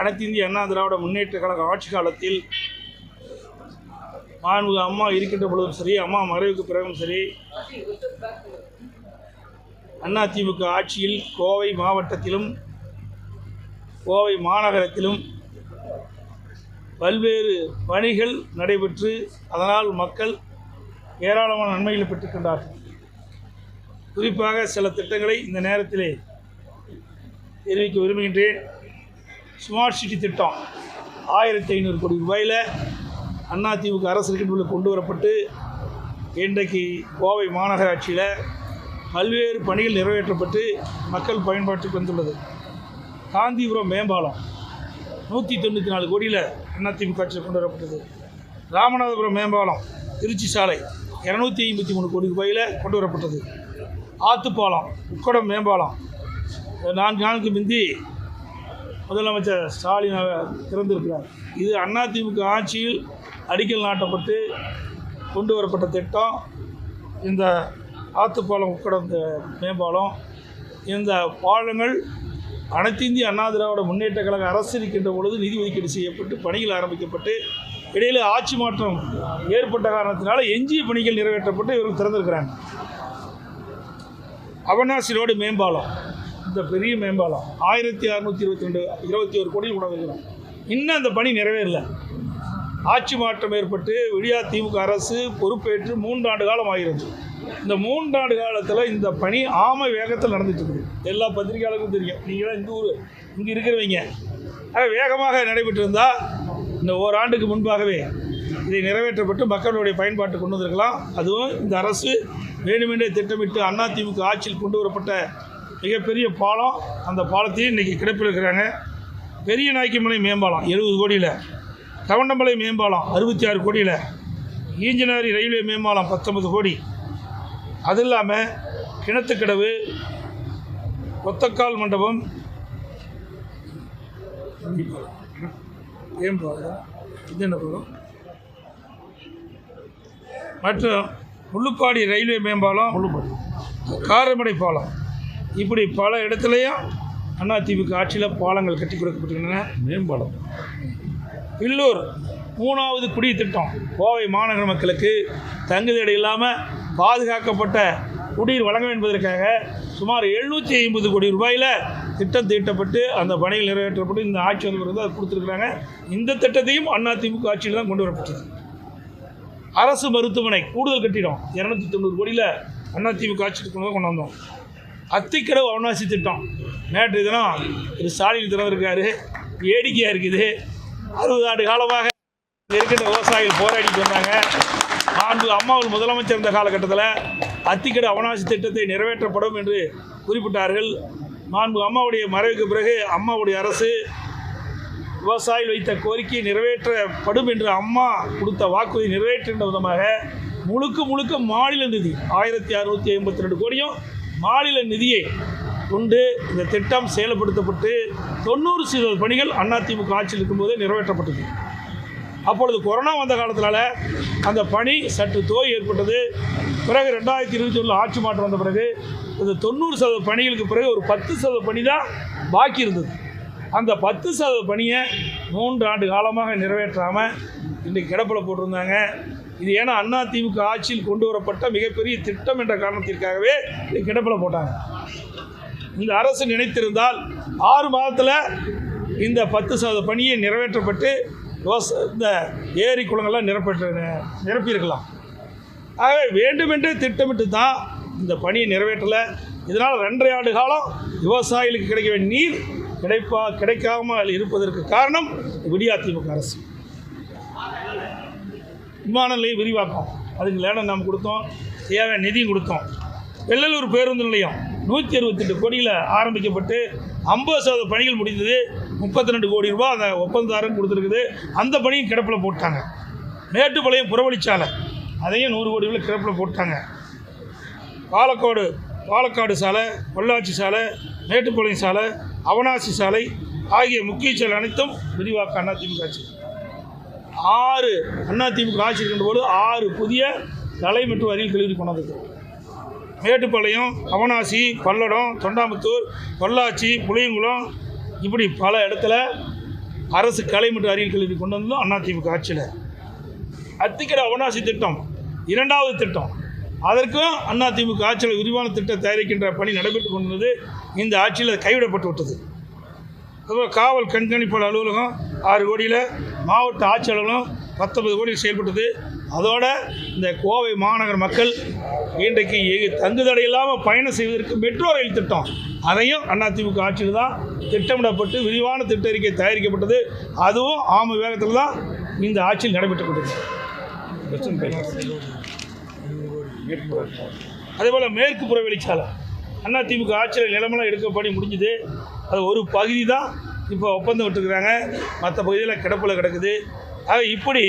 அனைத்து இந்திய அண்ணா திராவிட முன்னேற்ற கழக ஆட்சி காலத்தில் மாண்பு அம்மா இருக்கின்ற பொழுதும் சரி அம்மா மறைவுக்கு பிறகும் சரி அதிமுக ஆட்சியில் கோவை மாவட்டத்திலும் கோவை மாநகரத்திலும் பல்வேறு பணிகள் நடைபெற்று அதனால் மக்கள் ஏராளமான நன்மைகளை பெற்றுக்கொண்டார்கள். குறிப்பாக சில திட்டங்களை இந்த நேரத்திலே தெரிவிக்க விரும்புகின்றேன். ஸ்மார்ட் சிட்டி திட்டம். ஆயிரத்தி ஐநூறு கோடி ரூபாயில் அதிமுக அரசு இருக்கின்ற கொண்டு வரப்பட்டு இன்றைக்கு கோவை மாநகராட்சியில் பல்வேறு பணிகள் நிறைவேற்றப்பட்டு மக்கள் பயன்பாட்டுக்கு வந்துள்ளது. காந்திபுரம் மேம்பாலம் நூற்றி தொண்ணூற்றி நாலு கோடியில் அதிமுக ஆட்சியில் கொண்டு வரப்பட்டது. ராமநாதபுரம் மேம்பாலம் திருச்சி சாலை இரநூத்தி ஐம்பத்தி மூணு கோடி ரூபாயில் கொண்டு வரப்பட்டது. ஆத்துப்பாலம் உக்கடம் மேம்பாலம் நான்கு நாளுக்கு முந்தி முதலமைச்சர் ஸ்டாலின் திறந்திருக்கிறார். இது அதிமுக ஆட்சியில் அடிக்கல் நாட்டப்பட்டு கொண்டு வரப்பட்ட திட்டம். இந்த ஆத்துப்பாலம் உக்கடம் இந்த மேம்பாலம் இந்த பாலங்கள் அனைத்து இந்திய அண்ணா திராவிட முன்னேற்ற கழக அரசு இருக்கின்ற பொழுது நிதி ஒதுக்கீடு செய்யப்பட்டு பணிகள் ஆரம்பிக்கப்பட்டு இடையில் ஆட்சி மாற்றம் ஏற்பட்ட காரணத்தினால எஞ்சிய பணிகள் நிறைவேற்றப்பட்டு இவர்கள் திறந்திருக்கிறாங்க. அவனாசி ரோடு மேம்பாலம். இந்த பெரிய மேம்பாலம். ஆயிரத்தி அறநூற்றி இருபத்தி ரெண்டு இருபத்தி ஒரு கோடி உணவுகிறோம் இன்னும் அந்த பணி நிறைவேறல. ஆட்சி மாற்றம் ஏற்பட்டு விடியா திமுக அரசு பொறுப்பேற்று மூன்றாண்டு காலம் ஆகிறது. இந்த மூன்றாண்டு காலத்தில் இந்த பணி ஆமை வேகத்தில் நடந்துட்டு இருக்குது. எல்லா பத்திரிகையாளருக்கும் தெரியும். நீங்களாம் இந்த ஊர் இங்கே இருக்கிறவங்க. ஆக வேகமாக நடைபெற்றிருந்தால் இந்த ஓராண்டுக்கு முன்பாகவே இதை நிறைவேற்றப்பட்டு மக்களுடைய பயன்பாட்டு கொண்டு வந்திருக்கலாம். அதுவும் இந்த அரசு வேண்டுமென்றே திட்டமிட்டு அதிமுக ஆட்சியில் கொண்டு வரப்பட்ட மிகப்பெரிய பாலம். அந்த பாலத்தையும் இன்றைக்கி கிடப்பில் இருக்கிறாங்க. பெரிய நாய்க்குமலை மேம்பாலம் எழுபது கோடியில். கவண்டமலை மேம்பாலம் அறுபத்தி ஆறு கோடியில். ஈஞ்சனாரி ரயில்வே மேம்பாலம் பத்தொன்பது கோடி. அது இல்லாமல் கிணத்துக்கடவு கொத்தக்கால் மண்டபம் மேம்பாலம் இது என்ன படம் மற்றும் முள்ளுப்பாடி ரயில்வே மேம்பாலம் காரமடை பாலம். இப்படி பல இடத்துலையும் அதிமுக ஆட்சியில் பாலங்கள் கட்டி கொடுக்கப்பட்டிருக்கின்றன. மேம்பாலம். பில்லூர் மூணாவது குடி திட்டம் கோவை மாநகர மக்களுக்கு தங்குதடை இல்லாமல் பாதுகாக்கப்பட்ட குடிநீர் வழங்க என்பதற்காக சுமார் எழுநூற்றி ஐம்பது கோடி ரூபாயில் திட்டம் தீட்டப்பட்டு அந்த பணிகள் நிறைவேற்றப்பட்டு இந்த ஆட்சி வந்த பிறகு அது கொடுத்துருக்குறாங்க. இந்த திட்டத்தையும் அதிமுக ஆட்சியில் தான் கொண்டு வரப்பட்டது. அரசு மருத்துவமனை கூடுதல் கட்டிடம். இரநூத்தி தொண்ணூறு கோடியில் அதிமுக ஆட்சிக்கு கொண்டு வந்தோம் அத்திக்கடவு அவனாசி திட்டம். நேற்று தினம் திரு ஸ்டாலின் திறந்திருக்காரு வேடிக்கையாக இருக்குது. அறுபது ஆண்டு காலமாக இருக்கின்ற விவசாயிகள் போராடிட்டு வந்தாங்க. ஆண்டு அம்மாவில் முதலமைச்சர் இருந்த காலகட்டத்தில் அத்திக்கட அவனாசி திட்டத்தை நிறைவேற்றப்படும் என்று குறிப்பிட்டார்கள். மாண்பு அம்மாவுடைய மறைவுக்கு பிறகு அம்மாவுடைய அரசு விவசாயிகள் வைத்த கோரிக்கை நிறைவேற்றப்படும் என்று அம்மா கொடுத்த வாக்குறுதி நிறைவேற்றுகின்ற விதமாக முழுக்க முழுக்க மாநில நிதி ஆயிரத்தி அறுநூற்றி ஐம்பத்தி ரெண்டு கோடியும் மாநில நிதியை கொண்டு இந்த திட்டம் செயல்படுத்தப்பட்டு தொண்ணூறு சதவீத பணிகள் அதிமுக ஆட்சியில் இருக்கும்போதே நிறைவேற்றப்பட்டது. அப்பொழுது கொரோனா வந்த காலத்தினால அந்த பணி சற்று தோய் ஏற்பட்டது. பிறகு ரெண்டாயிரத்தி இருபத்தி ஒன்றில் ஆட்சி மாற்றம் வந்த பிறகு இந்த தொண்ணூறு சதவீத பணிகளுக்கு பிறகு ஒரு பத்து சதவீத பணி தான் பாக்கி இருந்தது. அந்த பத்து சதவீத பணியை மூன்று ஆண்டு காலமாக நிறைவேற்றாமல் இன்றைக்கு கிடப்பில் போட்டிருந்தாங்க. இது ஏன்னா அண்ணா திமுக ஆட்சியில் கொண்டு வரப்பட்ட மிகப்பெரிய திட்டம் என்ற காரணத்திற்காகவே இதை கிடப்பில் போட்டாங்க. இந்த அரசு நினைத்திருந்தால் ஆறு மாதத்தில் இந்த பத்து சதவீத பணியை நிறைவேற்றப்பட்டு விவச இந்த ஏரி குளங்கள்லாம் நிரப்பட்டு நிரப்பியிருக்கலாம். ஆகவே வேண்டுமென்றே திட்டமிட்டு தான் இந்த பணியை நிறைவேற்றலை. இதனால் ரெண்டரை ஆண்டு காலம் விவசாயிகளுக்கு கிடைக்க வேண்டிய நீர் கிடைப்பா கிடைக்காமல் இருப்பதற்கு காரணம் விடியா திமுக அரசு. விமான நிலையம் விரிவாக்கம். அதுக்கு லேடம் நாம் கொடுத்தோம் தேவையான நிதியும் கொடுத்தோம். வெள்ளலூர் பேருந்து நிலையம் நூற்றி அறுபத்தெட்டு கோடியில் ஆரம்பிக்கப்பட்டு ஐம்பது சதவீத பணிகள் முடிந்தது. முப்பத்தி ரெண்டு கோடி ரூபாய் அந்த ஒப்பந்ததாரன் கொடுத்துருக்குது. அந்த பணியும் கிடப்பில் போட்டாங்க. மேட்டுப்பாளையம் புறவழிச்சாலை அதையும் நூறு கோடி ரூபாய் கிடப்பில் போட்டாங்க. பாலக்காடு பாலக்காடு சாலை பொள்ளாச்சி சாலை மேட்டுப்பாளையம் சாலை அவனாசி சாலை ஆகிய முக்கிய செயல் அனைத்தும் விரிவாக்க அதிமுக ஆட்சி. ஆறு அதிமுக ஆட்சி இருக்கின்ற போது ஆறு புதிய தலை மற்றும் அருகில் கல்லூரி கொண்டாந்து மேட்டுப்பாளையம் அவனாசி பல்லடம் தொண்டாமுத்தூர் பொள்ளாச்சி புளியங்குளம் இப்படி பல இடத்துல அரசு கலை மற்றும் அறிவியல் கல்வி கொண்டு வந்ததும் அதிமுக ஆட்சியில். அத்திக்கட அவனாசி திட்டம் இரண்டாவது திட்டம். அதற்கும் அதிமுக ஆட்சியில் விரிவான திட்டம் தயாரிக்கின்ற பணி நடைபெற்று கொண்டிருந்தது. இந்த ஆட்சியில் அது கைவிடப்பட்டு விட்டது. அதுபோல் காவல் கண்காணிப்பாளர் அலுவலகம் ஆறு கோடியில் மாவட்ட ஆட்சியாளர்களும் பத்தொன்பது கோடியில் செயல்பட்டது. அதோட இந்த கோவை மாநகர மக்கள் இன்றைக்கு தங்குதடை இல்லாமல் பயணம் செய்வதற்கு மெட்ரோ ரயில் திட்டம். அதையும் அதிமுக ஆட்சியில் தான் திட்டமிடப்பட்டு விரிவான திட்ட அறிக்கை தயாரிக்கப்பட்டது. அதுவும் ஆம வேகத்தில் தான் இந்த ஆட்சியில் நடைபெற்றுக் கொண்டிருக்கிறது அதே போல் மேற்கு புற வெளிச்சாலை. அதிமுக ஆட்சியில் நிலமெல்லாம் எடுக்க பணி முடிஞ்சுது. அது ஒரு பகுதி தான் இப்போ ஒப்பந்தம் விட்டுருக்குறாங்க. மற்ற பகுதியில் கிடப்பில் கிடக்குது. ஆக இப்படி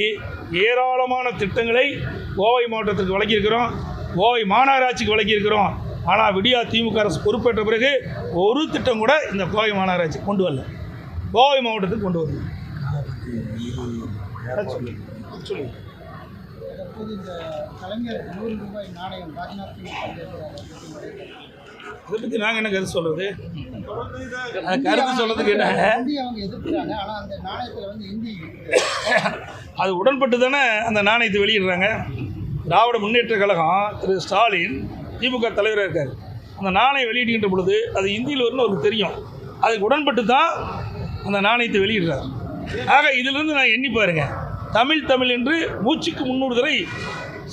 ஏராளமான திட்டங்களை கோவை மாவட்டத்திற்கு வழங்கியிருக்கிறோம். கோவை மாநகராட்சிக்கு வழங்கியிருக்கிறோம். ஆனால் விடியா திமுக அரசு பொறுப்பேற்ற பிறகு ஒரு திட்டம் கூட இந்த கோவை மாநகராட்சி கொண்டு வரல. கோவை மாவட்டத்துக்கு கொண்டு வரல. சொல்லுங்கள் தற்போது இந்த கலைஞர் நூறு ரூபாய் நாணயம் ராஜ்நாத் சிங் பங்கேற்கிறார். அதை பற்றி நாங்கள் என்ன கருத்து சொல்கிறது கருத்து சொல்கிறதுக்கு என்ன? இந்தி அவங்க எதிர்க்கிறாங்க. ஆனால் அந்த நாணயத்தில் வந்து இந்தி அது உடன்பட்டு தானே அந்த நாணயத்தை வெளியிடுறாங்க? திராவிட முன்னேற்ற கழகம் திரு ஸ்டாலின் திமுக தலைவராக இருக்கார். அந்த நாணயம் வெளியிடுகின்ற பொழுது அது இந்தியில் வரும்னு அவருக்கு தெரியும். அதுக்கு உடன்பட்டு தான் அந்த நாணயத்தை வெளியிடுறார். ஆக இதிலிருந்து நான் எண்ணி பாருங்க. தமிழ் தமிழ் என்று மூச்சுக்கு முன்னூறு தடவை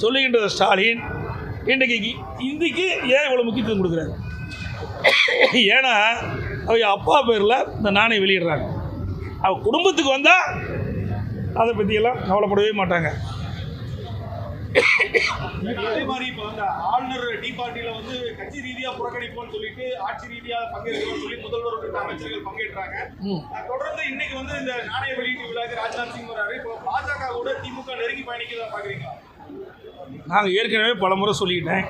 சொல்லுகின்ற ஸ்டாலின் இன்றைக்கு இந்திக்கு ஏன் இவ்வளோ முக்கியத்துவம் கொடுக்குறாரு? ஏன்னா அவங்க அப்பா பேரில் இந்த நாணயம் வெளியிடுறாங்க. அவ குடும்பத்துக்கு வந்தால் அதை பற்றியெல்லாம் கவலைப்படவே மாட்டாங்க. அதே மாதிரி இப்போ வந்து ஆளுநர் டி பார்ட்டியில வந்து கட்சி ரீதியா புறக்கணிப்போம்னு சொல்லிட்டு ஆட்சி ரீதியா பங்கேற்கிறோம்னு சொல்லி முதல்வர் அமைச்சர்கள் பங்கேற்றாங்க. தொடர்ந்து இன்னைக்கு வந்து இந்த நாணய வெளியீட்டு விழாக்கு ராஜ்நாத் சிங் வராரு. இப்போ பாஜக கூட திமுக நெருங்கி பயணிக்கிறதா பாக்குறீங்களா? நாங்கள் ஏற்கனவே பல முறை சொல்லிக்கிட்டேன்.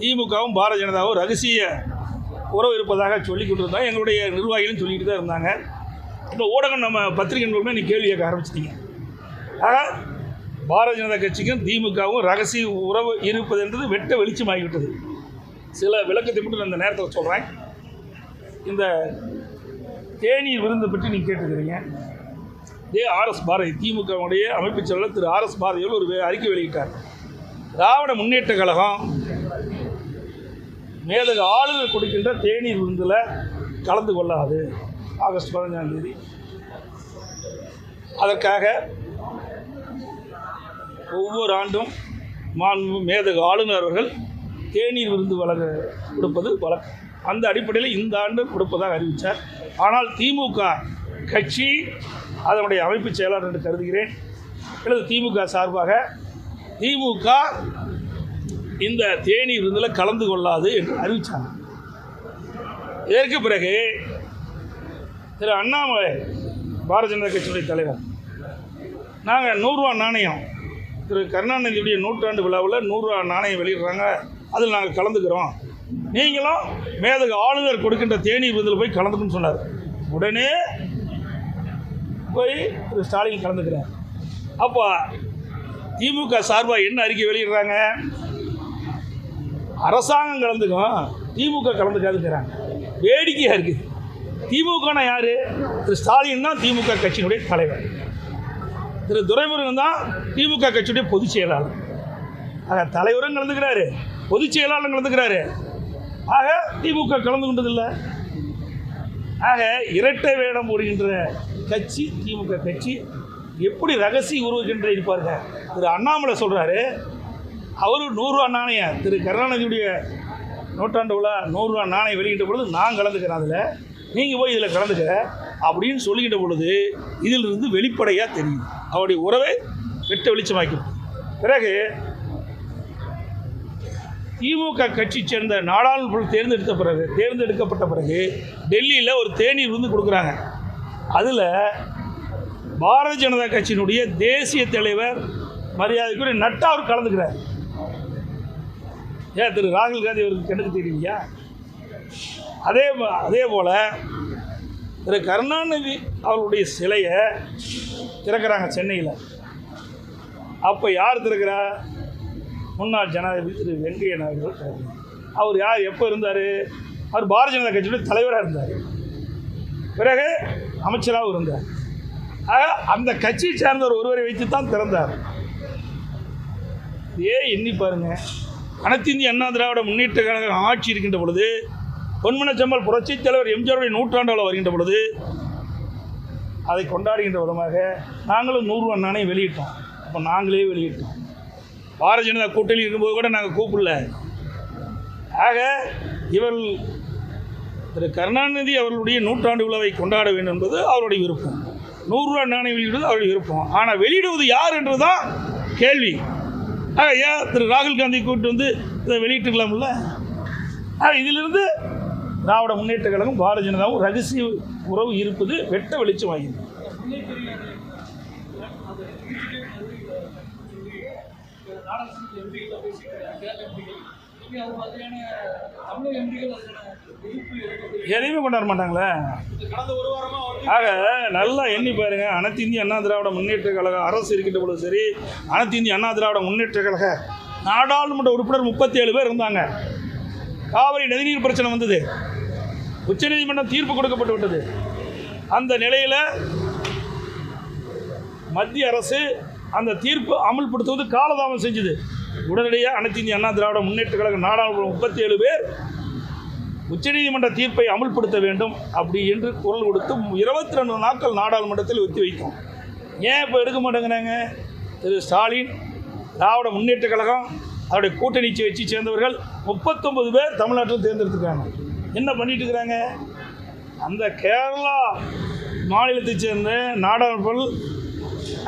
திமுகவும் பாரதிய ஜனதாவும் ரகசிய உறவு இருப்பதாக சொல்லிக் கொண்டிருந்தோம் எங்களுடைய நிர்வாகிகளும் சொல்லிக்கிட்டு தான் இருந்தாங்க. இப்போ ஊடகம் நம்ம பத்திரிகை நண்பர்களுமே நீ கேள்வி கேட்க ஆரம்பிச்சிட்டீங்க. ஆக பாரதிய ஜனதா கட்சிக்கும் திமுகவும் ரகசிய உறவு இருப்பது என்றது வெட்ட வெளிச்சமாகிவிட்டது. சில விளக்கத்தை மட்டும் நான் இந்த நேரத்தில் சொல்கிறேன் இந்த தேநீர் விருந்து பற்றி நீங்கள் கேட்டுக்கிறீங்க. இதே ஆர்எஸ் பாரதி திமுகவுடைய அமைப்புச் செயலாளர் திரு ஆர்எஸ் பாரதியோடு ஒரு அறிக்கை வெளியிட்டார். திராவிட முன்னேற்ற கழகம் மேலும் ஆளுநர் கொடுக்கின்ற தேநீர் விருந்தில் கலந்து கொள்ளாது. ஆகஸ்ட் பதினஞ்சாம் தேதி. அதற்காக ஒவ்வொரு ஆண்டும் மாண்பு மேதகு ஆளுநர் அவர்கள் தேநீர் விருந்து வழங்க கொடுப்பது வழக்கம். அந்த அடிப்படையில் இந்த ஆண்டு கொடுப்பதாக அறிவித்தார் ஆனால் திமுக கட்சி அதனுடைய அமைப்பு செயலாளர் என்று கருதுகிறேன். எனது திமுக சார்பாக திமுக இந்த தேனி விருந்தில் கலந்து கொள்ளாது என்று அறிவித்தாங்க இதற்கு பிறகு திரு அண்ணாமலை பாரதிய ஜனதா கட்சியுடைய தலைவர் நாங்கள் நூறுரூவா நாணயம் திரு கருணாநிதியுடைய நூற்றாண்டு விழாவில் நூறுரூவா நாணயம் வெளியிடுறாங்க. அதில் நாங்கள் கலந்துக்கிறோம். நீங்களும் மேதகு ஆளுநர் கொடுக்கின்ற தேனீர் விருந்தில் போய் கலந்துக்கணும்னு சொன்னார். உடனே போய் திரு ஸ்டாலின் கலந்துக்கிறார். அப்போ திமுக சார்பாக என்ன அறிக்கை வெளியிடுறாங்க? அரசாங்கம் கலந்துக்கும் திமுக கலந்துக்காதுங்கிறாங்க. வேடிக்கையாக இருக்குது திமுகனா யார்? திரு ஸ்டாலின் தான் திமுக கட்சியினுடைய தலைவர். திரு துரைமுருகன் தான் திமுக கட்சியுடைய பொதுச் செயலாளர். ஆக தலைவரும் கலந்துக்கிறாரு. பொதுச் செயலாளரும் கலந்துக்கிறாரு. ஆக திமுக கலந்து கொண்டதில்லை. ஆக இரட்டை வேடம் போடுகின்ற கட்சி திமுக கட்சி எப்படி ரகசிய உருவுகின்ற இருப்பாருங்க? திரு அண்ணாமலை சொல்கிறாரு அவர் நூறுரூவா நாணயம். திரு கருணாநிதியுடைய நூற்றாண்டு விழா நூறுரூவா நாணயம் வெளியிட்ட பொழுது நான் கலந்துக்கிறேன் அதில். நீங்கள் போய் இதில் கலந்துக்க அப்படின்னு சொல்லிக்கிட்ட பொழுது இதிலிருந்து வெளிப்படையாக தெரியும். அவருடைய உறவை வெட்ட வெளிச்சமாக்கும் பிறகு திமுக கட்சி சேர்ந்த நாடாளுமன்ற தேர்ந்தெடுத்த பிறகு தேர்ந்தெடுக்கப்பட்ட பிறகு டெல்லியில் ஒரு தேநீர் விருந்து கொடுக்குறாங்க. அதில் பாரதிய ஜனதா கட்சியினுடைய தேசிய தலைவர் மரியாதைக்குரிய நட்டா அவர் கலந்துக்கிறார். ஏன் திரு ராகுல் காந்தி அவருக்கு கணக்கு தெரியலையா அதே அதே போல் திரு கருணாநிதி அவருடைய சிலையை திறக்கிறாங்க சென்னையில். அப்போ யார் திறக்கிறா? முன்னாள் ஜனாதிபதி திரு வெங்கையா நாயுடு அவர் யார்? எப்போ இருந்தார்? அவர் பாரதிய ஜனதா கட்சியுடைய தலைவராக இருந்தார். பிறகு அமைச்சராகவும் இருந்தார். ஆக அந்த கட்சியை சார்ந்தவர் ஒருவரை வைத்து தான் திறந்தார். ஏ எண்ணி பாருங்க. அனைத்து இந்திய அண்ணா திராவிட முன்னேற்ற கழகம் ஆட்சி இருக்கின்ற பொழுது பொன்மனச்சம்பல் புரட்சித் தலைவர் எம்ஜிஆருடைய நூற்றாண்டாவில் வருகின்ற பொழுது அதை கொண்டாடுகின்ற விதமாக நாங்களும் நூறுரூவா நாணயம் வெளியிட்டோம். அப்போ நாங்களே வெளியிட்டோம். பாரதிய ஜனதா கூட்டணி இருக்கும்போது கூட நாங்கள் கூப்பிடல. ஆக இவர்கள் திரு கருணாநிதி அவர்களுடைய நூற்றாண்டு விழாவை கொண்டாட வேண்டும் என்பது அவருடைய விருப்பம். நூறுரூவா நாணயம் வெளியிடுவது அவருடைய விருப்பம். ஆனால் வெளியிடுவது யார் என்றுதான் கேள்வி. ஏன் திரு ராகுல் காந்தி கூப்பிட்டு வந்து இதை வெளியிட்டுக்கலாம்ல இதிலிருந்து திராவிட முன்னேற்ற கழகம் பாரதிய ஜனதாவும் ரகசிய உறவு இருப்பது வெட்ட வெளிச்சம் ஆகிறது நாடாளுமன்ற எம்பிகள் பேசிக்கிறாங்க எதையுமே கொண்டாட மாட்டாங்களே? ஆக நல்லா எண்ணி பாருங்க. அனைத்து இந்திய அண்ணா திராவிட முன்னேற்ற கழக அரசு இருக்கின்ற பொழுது சரி அனைத்து இந்திய அண்ணா திராவிட முன்னேற்ற கழக நாடாளுமன்ற உறுப்பினர் முப்பத்தி ஏழு பேர் இருந்தாங்க. காவிரி நதிநீர் பிரச்சனை வந்தது. உச்சநீதிமன்றம் தீர்ப்பு கொடுக்கப்பட்டு விட்டது. அந்த நிலையில் மத்திய அரசு அந்த தீர்ப்பு அமல்படுத்துவது காலதாமம் செஞ்சது. உடனடியாக அனைத்து இந்திய அண்ணா திராவிட முன்னேற்ற கழக நாடாளுமன்ற முப்பத்தி ஏழு பேர் உச்சநீதிமன்ற தீர்ப்பை அமல்படுத்த வேண்டும் அப்படி என்று குரல் கொடுத்து இருபத்தி ரெண்டு நாட்கள் நாடாளுமன்றத்தில் ஒத்தி வைத்தோம். ஏன் இப்போ எடுக்க மாட்டேங்கிறாங்க? திரு ஸ்டாலின் திராவிட முன்னேற்ற கழகம் அவருடைய கூட்டணி வச்சு சேர்ந்தவர்கள் முப்பத்தொம்பது பேர் தமிழ்நாட்டில் தேர்ந்தெடுத்துருக்காங்க. என்ன பண்ணிட்டு இருக்கிறாங்க? அந்த கேரளா மாநிலத்தை சேர்ந்த நாடாளுமன்ற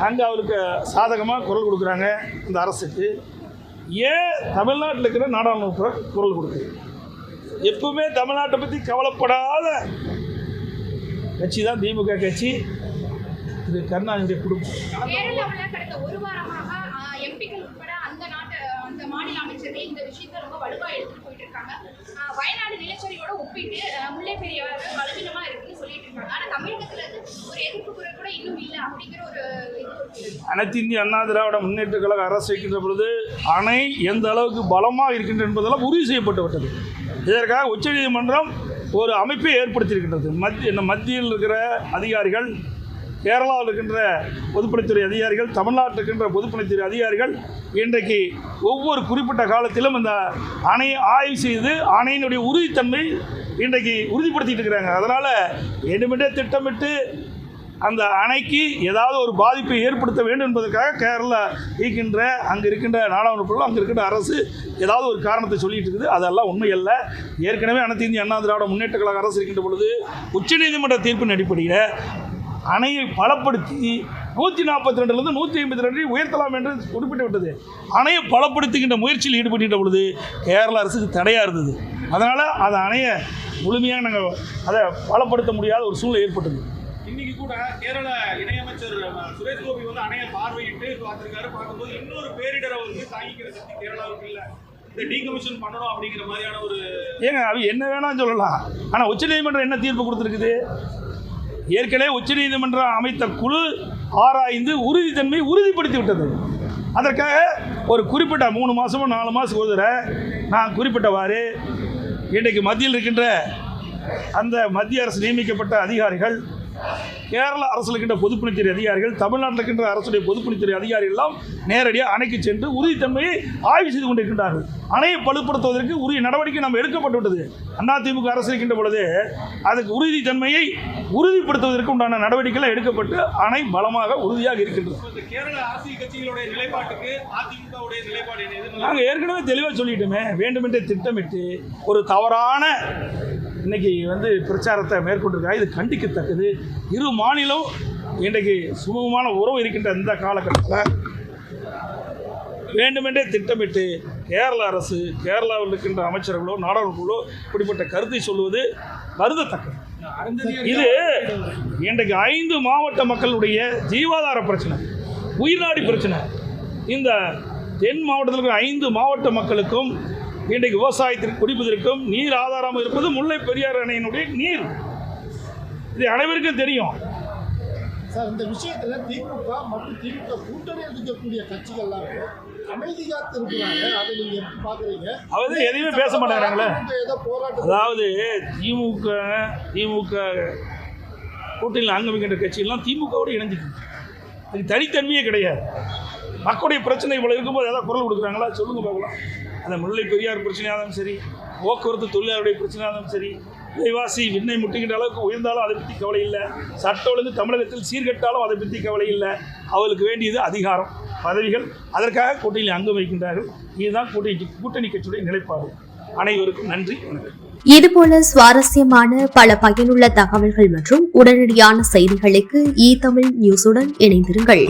அங்கே அவருக்கு சாதகமாக குரல் கொடுக்குறாங்க இந்த அரசுக்கு. ஏன் தமிழ்நாட்டில் இருக்கிற நாடாளுமன்ற குரல் கொடுக்குது? எப்பவுமே தமிழ்நாட்டை பற்றி கவலைப்படாத கட்சி தான் திமுக கட்சி. இது கருணாநிதியுடைய குடும்பம். வயநாடு நிலச்சரியோட ஒப்பிட்டு முல்லை பெரியாறு பலவீனமா இருக்கு. சொல்லிட்டு இருக்காங்க. தமிழகத்துல இருந்து ஒரு எதிர்ப்பு குரல் கூட இன்னும் இல்லை அப்படிங்கிற ஒரு அனைத்து இந்திய அண்ணா திராவிட முன்னேற்ற கழக அரசு வைக்கின்ற பொழுது அணை எந்த அளவுக்கு பலமாக இருக்கின்ற என்பதெல்லாம் உறுதி செய்யப்பட்டு விட்டது. இதற்காக உச்சநீதிமன்றம் ஒரு அமைப்பை ஏற்படுத்தியிருக்கின்றது. மத்திய மத்தியில் இருக்கிற அதிகாரிகள் கேரளாவில் இருக்கின்ற பொதுப்பணித்துறை அதிகாரிகள் தமிழ்நாட்டில் இருக்கின்ற பொதுப்பணித்துறை அதிகாரிகள் இன்றைக்கு ஒவ்வொரு குறிப்பிட்ட காலத்திலும் இந்த அணையை ஆய்வு செய்து அணையினுடைய உறுதித்தன்மை இன்றைக்கு உறுதிப்படுத்திட்டு இருக்கிறாங்க. அதனால் வேண்டுமென்றே திட்டமிட்டு அந்த அணைக்கு ஏதாவது ஒரு பாதிப்பை ஏற்படுத்த வேண்டும் என்பதற்காக கேரளா இருக்கின்ற அங்கே இருக்கின்ற நாடாளுமன்றம் அங்கே இருக்கின்ற அரசு ஏதாவது ஒரு காரணத்தை சொல்லிட்டு இருக்குது. அதெல்லாம் உண்மையல்ல. ஏற்கனவே அனைத்து இந்திய அண்ணா திராவிட முன்னேற்ற கழக அரசு இருக்கின்ற பொழுது உச்சநீதிமன்ற தீர்ப்பின் அடிப்படையில் அணையை பலப்படுத்தி நூற்றி நாற்பத்தி ரெண்டுலேருந்து நூற்றி ஐம்பத்தி ரெண்டு உயர்த்தலாம் என்று குறிப்பிட்டு விட்டது அணையை பலப்படுத்துகின்ற முயற்சியில் ஈடுபட்டுகின்ற பொழுது கேரள அரசுக்கு தடையாக இருந்தது. அதனால் அந்த அணையை முழுமையாக நாங்கள் அதை பலப்படுத்த முடியாத ஒரு சூழ்நிலை ஏற்பட்டது இன்னைக்கு கூட கேரள இணையமைச்சர் சுரேஷ் கோபி வந்து அணையை பார்வையிட்டு பார்த்திருக்காரு. பார்க்கும்போது இன்னொரு பேரிடரை வந்து தாங்கிக்கிற சக்தி கேரளாவுக்கு இல்லை. ஏங்க அவ என்ன வேணாலும் சொல்லலாம். ஆனால் உச்சநீதிமன்றம் என்ன தீர்ப்பு கொடுத்துருக்குது? ஏற்கனவே உச்சநீதிமன்றம் அமைத்த குழு ஆராய்ந்து உறுதித்தன்மையை உறுதிப்படுத்தி விட்டது. அதற்காக ஒரு குறிப்பிட்ட மூணு மாதமோ நாலு மாதத்துக்கு ஒரு நான் குறிப்பிட்டவாறு இன்றைக்கு மத்தியில் இருக்கின்ற அந்த மத்திய அரசு நியமிக்கப்பட்ட அதிகாரிகள் கேரள அரசில் இருக்கின்ற பொதுப்பணித்துறை அதிகாரிகள் தமிழ்நாட்டில் இருக்கின்ற அரசுடைய பொதுப்பணித்துறை அதிகாரிகள் எல்லாம் நேரடியாக அணைக்கு சென்று உறுதித்தன்மையை ஆய்வு செய்து கொண்டிருக்கின்றார்கள். அணையை பலுப்படுத்துவதற்கு உரிய நடவடிக்கை நம்ம எடுக்கப்பட்டு விட்டது அதிமுக அரசு இருக்கின்ற பொழுது அதுக்கு உறுதித்தன்மையை உறுதிப்படுத்துவதற்கு உண்டான நடவடிக்கைகள் எடுக்கப்பட்டு அணை பலமாக உறுதியாக இருக்கின்றது. நாங்கள் ஏற்கனவே தெளிவாக சொல்லிட்டோமே வேண்டுமென்றே திட்டமிட்டு ஒரு தவறான இன்னைக்கு வந்து பிரச்சாரத்தை மேற்கொண்டிருக்காங்க இது கண்டிக்கத்தக்கது. இரு மாநிலம் இன்றைக்கு சுமூகமான உறவு இருக்கின்ற இந்த காலகட்டத்தில் வேண்டுமென்றே திட்டமிட்டு கேரள அரசு கேரளாவில் இருக்கின்ற அமைச்சர்களோ நாடாளுமன்றங்களோ இப்படிப்பட்ட கருத்தை சொல்லுவது வருந்தத்தக்கது இது இன்றைக்கு ஐந்து மாவட்ட மக்களுடைய ஜீவாதார பிரச்சனை உயிர்நாடி பிரச்சனை. இந்த தென் மாவட்டத்தில் இருக்கிற ஐந்து மாவட்ட மக்களுக்கும் இன்றைக்கு விவசாயத்திற்கு குடிப்பதற்கும் நீர் ஆதாரம் இருப்பது முல்லை பெரியார் அணையினுடைய நீர். இது அனைவருக்கும் தெரியும். சார் இந்த விஷயத்துல திமுக மற்றும் திமுக கூட்டணி இருக்கக்கூடிய கட்சிகள்லாம் அமைதி காத்து இருக்கிறாங்க அதை நீங்க எப்படி பாக்குறீங்க எதையுமே பேச மாட்டேங்கிறாங்களே அதாவது திமுக திமுக கூட்டணியில் அங்கம் வைக்கின்ற கட்சியெல்லாம் திமுகவோடு இணைஞ்சிக்கணும் அது தனித்தன்மையே கிடையாது. மக்களுடைய பிரச்சனை இவ்வளோ இருக்கும்போது ஏதாவது குரல் கொடுக்குறாங்களா? சொல்லுங்க பார்க்கலாம் அந்த முல்லை பெரியார் பிரச்சனையாக இருந்தாலும் சரி போக்குவரத்து தொழிலாளருடைய பிரச்சனையாக இருந்தாலும் சரி விலைவாசி விண்ணை முட்டுகின்ற அளவுக்கு உயர்ந்தாலும் அதை பற்றி கவலை இல்லை. சட்ட ஒழுங்கு தமிழகத்தில் சீர்கெட்டாலும் அதை பற்றி கவலை இல்லை. அவர்களுக்கு வேண்டியது அதிகாரம். பதவிகள் அதற்காக கூட்டணியில் அங்கம் வைக்கின்றார்கள் இதுதான் கூட்டணி கூட்டணி கட்சியுடைய நிலைப்பாடு. அனைவருக்கும் நன்றி வணக்கம். இதுபோல சுவாரஸ்யமான பல பயனுள்ள தகவல்கள் மற்றும் உடனடியான செய்திகளுக்கு இ தமிழ் நியூஸுடன் இணைந்திருங்கள்.